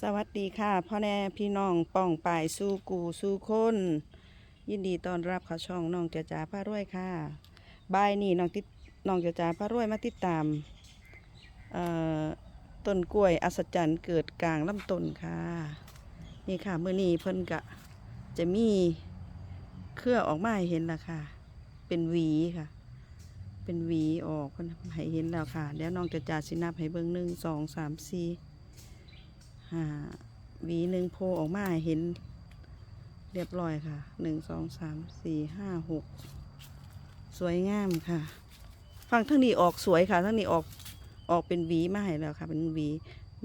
สวัสดีค่ะพ่อแน่พี่น้องป้องปายสู้กูสู้คนยินดีต้อนรับเข้าช่องน้องเจจ๋าพารวยค่ะบายนี่น้องติดน้องเจจ๋าพารวยมาติดตามต้นกล้วยอัศจรรย์เกิดกลางลำต้นค่ะ นี่ค่ะเมื่อนี้เพิ่นกะจะมีเครือออกมาให้เห็นและค่ะ เป็นหวีค่ะ เป็นหวีออกเพิ่นให้เห็นแล้วค่ะเดี๋ยวน้องเจจ๋าสินับให้เบิ่งหนึ่งสองสามสี่ หาหวีหนึ่งโผล่ออกมาให้เห็น เรียบร้อยค่ะหนึ่งสองสามสี่ห้าหกสวยงามค่ะ ฟังทั้งนี้ออกสวยค่ะทั้งนี้ออกออกเป็นหวีมาให้แล้วค่ะ เป็นหวี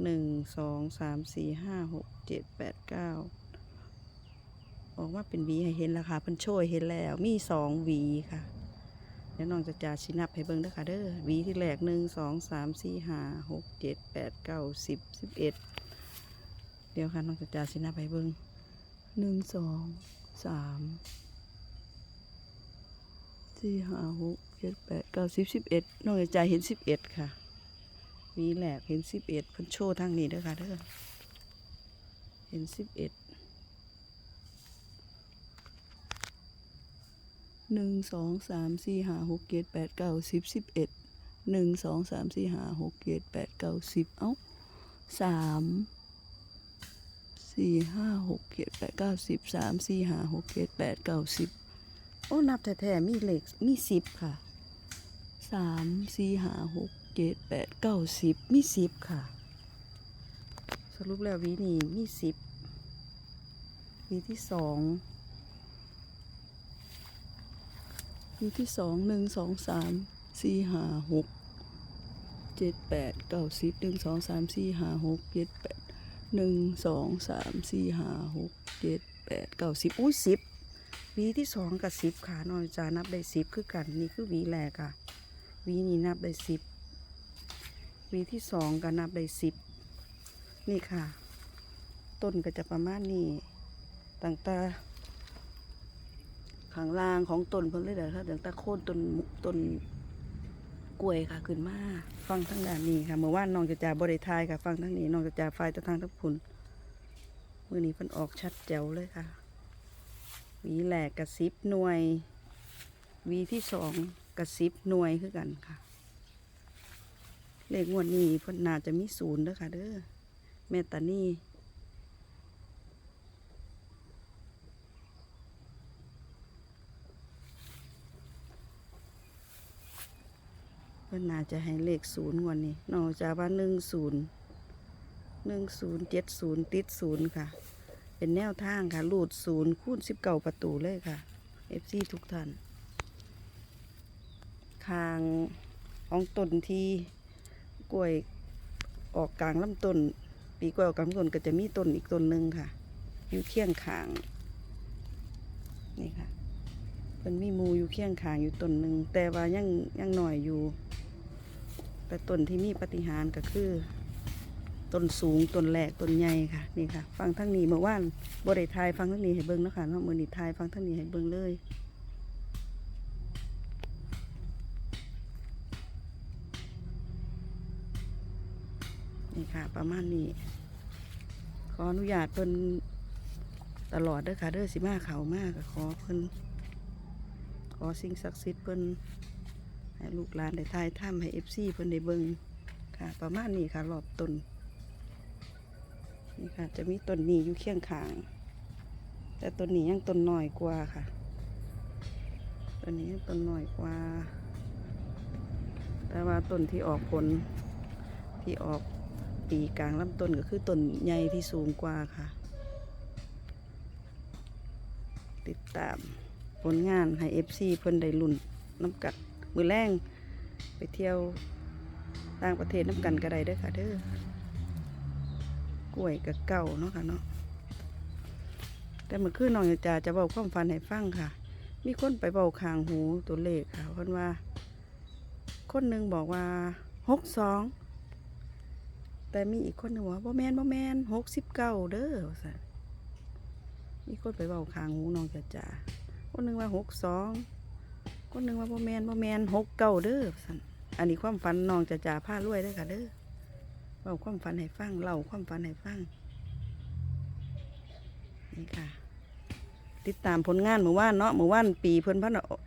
หนึ่งสองสามสี่ห้าหกเจ็ดแปดเก้าออกมาเป็นหวีให้เห็นแล้วค่ะเพิ่นโช่วยเห็นแล้วมีสองหวีค่ะเดี๋ยวน้องจะจ่าชินับให้เบิ่งด้อค่ะเด้อหวีที่แรกหนึ่งสองสามสี่ห้าหกเจ็ดแปดเก้าสิบสิบเอ็ด เดียวค่ะน้องจ,จ่าสินะไปเบิ้งหนึ่งสองสามสี่ห้าหกเจ็ดแปดเก้าสิบสิบเอ็ดน้องจ,จ่าเห็นสิบเอ็ดค่ะมีแหลกเห็นสิบเอ็ดพิ่นโชว์ทางนี้เด้อค่ะเด้อเห็นสิบเอ็ดหนึ่งสองสามสี่ห้าหกเจ็ดแปดเก้าสิบสิบเอ็ดหนึ่งสองสามสี่ห้าหกเจ็ดแปดเก้าสิบเอ้าสาม สี่ห้าหกเจ็ดแปดเก้าสิบสามสี่ห้าหกเจ็ดแปดเก้าสิบโอ้นับแท้ๆมีเลขมีสิบค่ะสามสี่ห้าหกเจ็ดแปดเก้าสิบมีสิบค่ะ สรุปแล้ววีนี่มีสิบวีที่สองวีที่สองหนึ่งสองสามสี่ห้าหกเจ็ดแปดเก้าสิบหนึ่งสองสามสี่ห้าหกเจ็ดแปด หนึ่งสองสามสี่ห้าหกเจ็ดแปดเก้าสิบอุ้ยสิบวีที่สองกับสิบค่ะน้อยจานับได้สิบคือกันนี่คือวีแรกค่ะวีนี้นับได้สิบวีที่สองก็นับได้สิบนี่ค่ะ ต้นก็จะประมาณนี้ตั้งแต่ข้างล่างของต้นเพิ่นเลยเด้อค่ะตั้งแต่โคนต้นต้น กล้วยค่ะขึ้นมาฟังทั้งด้านนี้ค่ะเมื่อวานน้องจะจ่าบริทายค่ะฟังทั้งนี้น้องจะจ่าไฟตะทางทั้งพุนมื่อนี้เพิ่นออกชัดแจ๋วเลยค่ะวีแหลกกระซิบหน่วยวีที่สองกระซิบหน่วยคือกันค่ะ เลขงวดนี้เพิ่นน่าจะมีศูนย์เด้อค่ะเด้อแม่ตานี่ เพิ่นน่าจะให้เลขศูนย์วันนี้นอกจากว่าหนึ่งศูนย์หนึ่งศูนย์เจ็ดศูนย์ติดศูนย์ค่ะ เป็นแนวทางค่ะรูดศูนย์คูณสิบเก้าประตูเลยค่ะเอฟซีทุกท่านคางของต้นที่กล้วยออกกลางลำต้น ปีกล้วยออกกลางลำต้นก็จะมีต้นอีกต้นหนึ่งค่ะ อยู่เคียงขาง นี่ค่ะ เป็นมีมูอยู่เคียงขางอยู่ต้นหนึ่งแต่ว่ายังยังหน่อยอยู่ แต่ต้นที่มีปฏิหารก็คือต้นสูงต้นแหลกต้นใหญ่ค่ะนี่ค่ะ ฟังทั้งนี้เมื่อวานบริทายฟังทั้งนี้ให้เบิ้งนะคะเนาะมือนี้ทายฟังทั้งนี้ให้เบิ้งเลยนี่ค่ะ ประมาณนี้ขออนุญาตเพิ่นตลอดเด้อค่ะเด้อสิมาเขามากขอเพิ่น ขอสิ่งศักดิ์สิทธิ์เพิ่นให้ลูกหลานได้ทายถ้ำให้เอฟซีเพิ่นได้เบิ่งค่ะ ประมาณนี้ค่ะรอบต้นนี่ค่ะ จะมีต้นนี้อยู่เคียงขาง แต่ต้นนี้ยังต้นน้อยกว่าค่ะต้นนี้ยังต้นน้อยกว่า แต่ว่าต้นที่ออกผลที่ออกปีกลางลำต้นก็คือต้นใหญ่ที่สูงกว่าค่ะ ติดตาม ลงานให้เอฟซีเพิ่นได้ลุ่นน้ำกัดมือแรงไปเที่ยวต่างประเทศน้ำกันก็ได้เด้อค่ะเด้อกล้วยกับเก่าเนาะค่ะเนาะแต่เมื่อคืนน้องจ่าจะเบาความฝันให้ฟังค่ะ มีคนไปเบาคางหูตัวเลขค่ะเพิ่นว่า คนหนึ่งบอกว่าหกสองแต่มีอีกคนหนึ่งว่าบ่แมนบ่แมนหกสิบเก้าเด้อมีคนไปเบาคางหูน้องจ่าจ่า คนหนึ่งว่าหกสองคนหนึ่งว่าบ่แมนบ่แมนหกเก้าเด้อสันอันนี้ความฝันน้องจะจ่าผ้ารวยเด้อค่ะเด้อเล่าความฝันให้ฟังเล่าความฝันให้ฟังนี่ค่ะ ติดตามผลงานเมื่อวานเนาะเมื่อวานปีเพิ่นพันเอา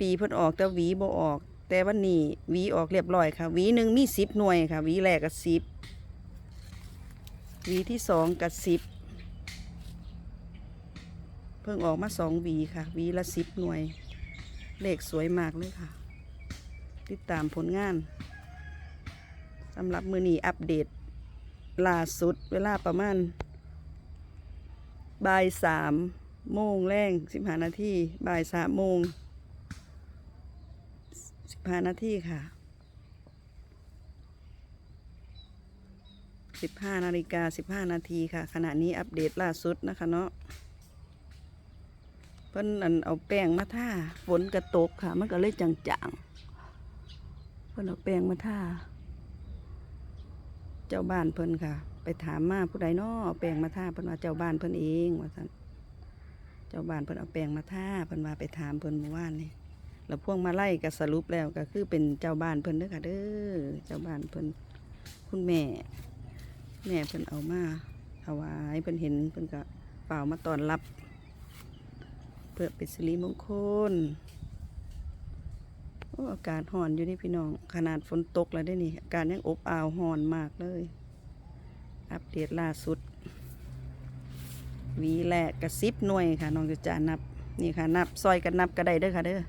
ปีเพิ่นออกแต่หวีบ่ออก แต่วันนี้หวีออกเรียบร้อยค่ะหวีหนึ่งมีสิบหน่วยค่ะหวีแรกกับสิบหวีที่สองกับสิบ เพิ่งออกมาสองวีค่ะวีละสิบหน่วย เลขสวยมากเลยค่ะ ติดตามผลงานสำหรับมือนีอัปเดตล่าสุดเวลาประมาณบ่ายสามโมงแรงสิบห้านาทีบ่ายสามโมงสิบห้านาทีค่ะสิบห้านาฬิกาสิบห้านาทีค่ะ ขณะนี้อัปเดตล่าสุดนะคะเนาะ เพิ่นอันเอาแป้งมาท่าฝนกระตกค่ะ มันก็เลยจางๆเพิ่นเอาแป้งมาท่าเจ้าบ้านเพิ่นค่ะ ไปถามมาผู้ใดน้อเอาแป้งมาท่าเพิ่นว่าเจ้าบ้านเพิ่นเองว่าซั่นเจ้าบ้านเพิ่นเอาแป้งมาท่าเพิ่นว่าไปถามเพิ่นเมื่อวานนี่แล้วพวงมาไล่ก็สรุปแล้วก็คือเป็นเจ้าบ้านเพิ่นเด้อค่ะเด้อเจ้าบ้านเพิ่นคุณแม่ แม่เพิ่นเอามาถวายเพิ่นเห็นเพิ่นก็เป่ามาตอนรับ พื่อเป็นสิริมงคลอากาศห่อนอยู่นี่พี่น้อง ขนาดฝนตกแล้วได้นี่ อากาศยังอบอ้าวห่อนมากเลย อัปเดตล่าสุด วีแหลกกระซิบหน่วยค่ะ น้องจะจานับ นี่ค่ะ นับซอยกันนับก็ได้เด้อค่ะเด้อ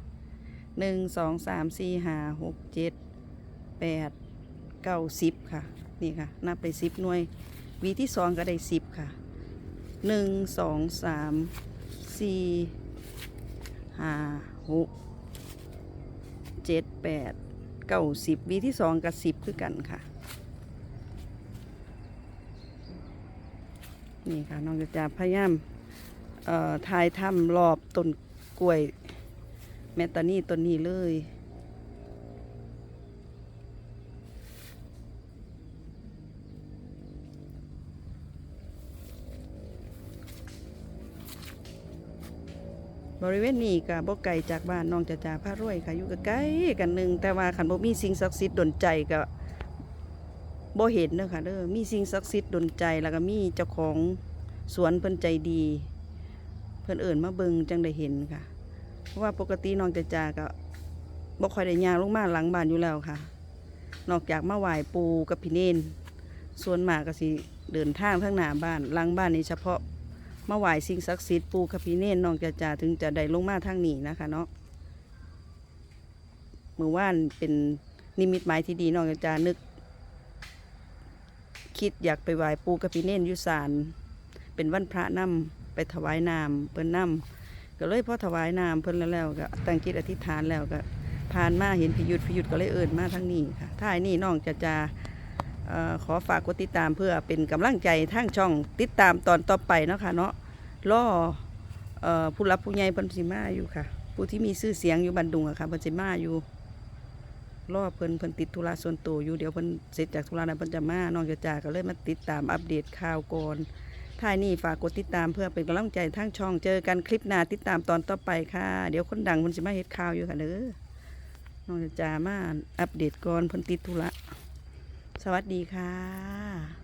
หนึ่งสองสามสี่ห้าหกเจ็ดแปดเก้าสิบค่ะ นี่ค่ะ นับไปสิบหน่วย วีที่สองก็ได้สิบค่ะหนึ่งสองสามสี่ ห้าหกเจ็ดแปดเก้าสิบวีที่สองกับสิบคือกันค่ะ นี่ค่ะ น้องจะพยายามเอ่อทายถ้ำรอบต้นกล้วย แมตตานี่ต้นนี้เลย บริเวณนี้ก็บ่ไกลจากบ้านน้องจะจ่าพระรวยค่ะอยู่ใกล้กันหนึ่งแต่ว่าขันบ่มีสิ่งศักดิ์สิทธิ์ดลใจก็บ่เห็นเด้อค่ะเด้อมีสิ่งศักดิ์สิทธิ์ดลใจแล้วก็มีเจ้าของสวนเพิ่นใจดี เพิ่นเอิ่นมาเบิงจังได้เห็นค่ะ เพราะว่าปกติน้องจะจ่าก็บ่ค่อยได้ย่างลงมาหลังบ้านอยู่แล้วค่ะ นอกจากมาไหว้ปูกับพี่เนนส่วนมากก็สิเดินทางทั้งหน้าบ้านหลังบ้านนี่เฉพาะ มาไหว้สิ่งศักดิ์สิทธิ์ปูคพีเนนน้องจะจ่าถึงจะได้ลงมาทางนี้นะคะเนาะเมื่อวานเป็นนิมิตหมายที่ดีน้องจะจ่านึก คิดอยากไปไหว้ปูคพีเนนยุสานเป็นวันพระนำไปถวายน้ำเพิ่นนำก็เลยพอถวายน้ำเพิ่นแล้วแล้วก็ตั้งจิตอธิษฐานแล้วก็ผ่านมาเห็นพิยุทธพิยุทธก็เลยเอิญมาทางนี้ค่ะถ้าไอ้นี่น้องจะจ่าขอฝากกดติดตามเพื่อเป็นกำลังใจทางช่องติดตามตอนต่อไปเนาะค่ะเนาะ ล่อผู้รับผู้ใหญ่เพิ่นสิมาอยู่ค่ะ ผู้ที่มีชื่อเสียงอยู่บันดุงอะค่ะเพิ่นสิมาอยู่ล่อเพิ่นเพิ่นติดธุระส่วนตัวอยู่เดี๋ยวเพิ่นเสร็จจากธุระนั้นเพิ่นจะมาน้องจะจากก็เลยมาติดตามอัปเดตข่าวก่อนท้ายนี้ฝากกดติดตามเพื่อเป็นกำลังใจทางช่องเจอกันคลิปหน้าติดตามตอนต่อไปค่ะ เดี๋ยวคนดังเพิ่นสิมาเฮ็ดข่าวอยู่ค่ะเด้อน้องจะจามาอัปเดตก่อนเพิ่นติดธุระสวัสดีค่ะ